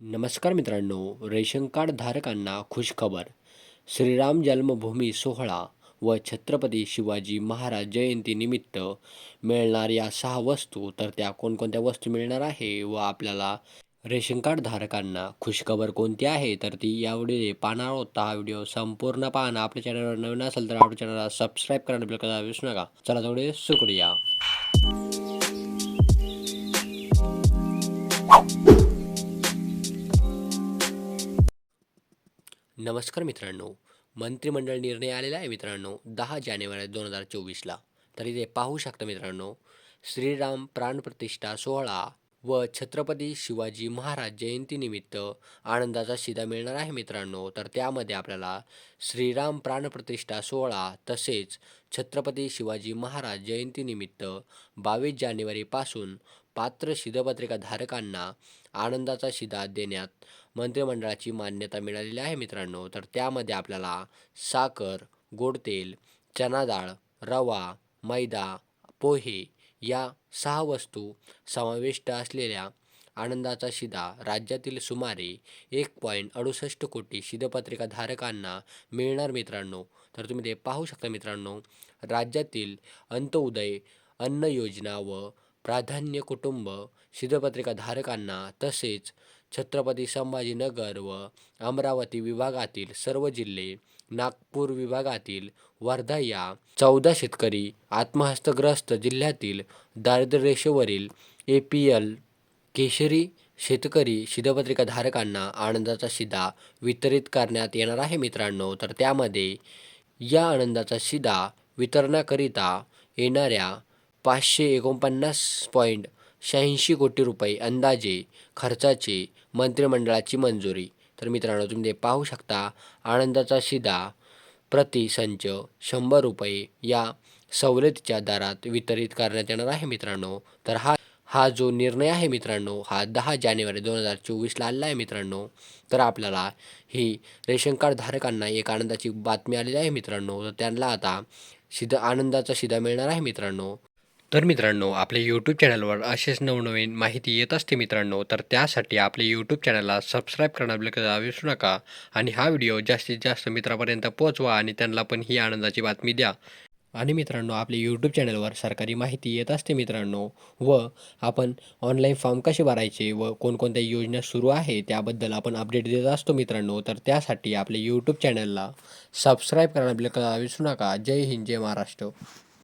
नमस्कार मित्रांनो ration card धारकांना खुशखबर. श्रीराम जन्मभूमी सोहळा व छत्रपती शिवाजी महाराज जयंतीनिमित्त मिळणार या सहा वस्तू तर त्या कोणकोणत्या वस्तू मिळणार आहे व आपल्याला रेशन कार्ड धारकांना खुशखबर कोणती आहे तर ती या व्हिडिओ पाहणार होता हा व्हिडिओ संपूर्ण पाहणं. आपल्या चॅनलवर नवीन असेल तर आपल्या चॅनलला सबस्क्राईब करायला बिलकुल विसरू नका. चला तेवढे सुरू नमस्कार मित्रांनो मंत्रिमंडळ निर्णय आलेला आहे मित्रांनो दहा जानेवारी दोन हजार चोवीसला. तर इथे पाहू शकता मित्रांनो श्रीराम प्राणप्रतिष्ठा सोहळा व छत्रपती शिवाजी महाराज जयंतीनिमित्त आनंदाचा शिदा मिळणार आहे मित्रांनो. तर त्यामध्ये आपल्याला श्रीराम प्राणप्रतिष्ठा सोहळा तसेच छत्रपती शिवाजी महाराज जयंतीनिमित्त बावीस जानेवारीपासून पात्र शिधापत्रिका धारकांना आनंदाचा शिदा देण्यात मंत्रिमंडळाची मान्यता मिळालेली आहे मित्रांनो. तर त्यामध्ये आपल्याला साखर गोड तेल चना डाळ रवा मैदा पोहे या सहा वस्तू समाविष्ट असलेल्या आनंदाचा शिदा राज्यातील सुमारे एक पॉईंट अडुसष्ट कोटी शिधापत्रिका धारकांना मिळणार मित्रांनो. तर तुम्ही ते पाहू शकता मित्रांनो. राज्यातील अंत्योदय अन्न योजना व प्राधान्य कुटुंब शिधपत्रिकाधारकांना तसेच छत्रपती संभाजीनगर व अमरावती विभागातील सर्व जिल्हे नागपूर विभागातील वर्धा या चौदा शेतकरी आत्महस्तग्रस्त जिल्ह्यातील दारिद्र्यरेषेवरील ए पी एल केशरी शेतकरी शिधपत्रिकाधारकांना आनंदाचा शिधा वितरित करण्यात येणार आहे मित्रांनो. तर त्यामध्ये या आनंदाचा शिधा वितरणाकरिता येणाऱ्या पाचशे एकोणपन्नास पॉईंट शहाऐंशी कोटी रुपये अंदाजे खर्चाचे मंत्रिमंडळाची मंजुरी. तर मित्रांनो तुम्ही ते पाहू शकता. आनंदाचा शिधा प्रति संच शंभर रुपये या सवलतीच्या दरात वितरित करण्यात येणार आहे मित्रांनो. तर हा हा जो निर्णय आहे मित्रांनो हा दहा जानेवारी दोन हजार चोवीसला आलेला आहे मित्रांनो. तर आपल्याला ही रेशन कार्ड धारकांना एक आनंदाची बातमी आलेली आहे मित्रांनो. तर त्यांना आता शिधा आनंदाचा शिधा मिळणार आहे मित्रांनो. तर मित्रांनो आपल्या यूट्यूब चॅनलवर असेच नवनवीन माहिती येत असते मित्रांनो तर त्यासाठी आपल्या यूट्यूब चॅनलला सबस्क्राईब करणं बिलकुल विसरू नका आणि हा व्हिडिओ जास्तीत जास्त मित्रापर्यंत पोहोचवा आणि त्यांना पण ही आनंदाची बातमी द्या. आणि मित्रांनो आपल्या यूट्यूब चॅनलवर सरकारी माहिती येत असते मित्रांनो व आपण ऑनलाईन फॉर्म कसे भरायचे व कोणकोणत्या योजना सुरू आहे त्याबद्दल आपण अपडेट देत असतो मित्रांनो तर त्यासाठी आपल्या यूट्यूब चॅनलला सबस्क्राईब करायला बिलकुल विसरू नका. जय हिंद जय महाराष्ट्र.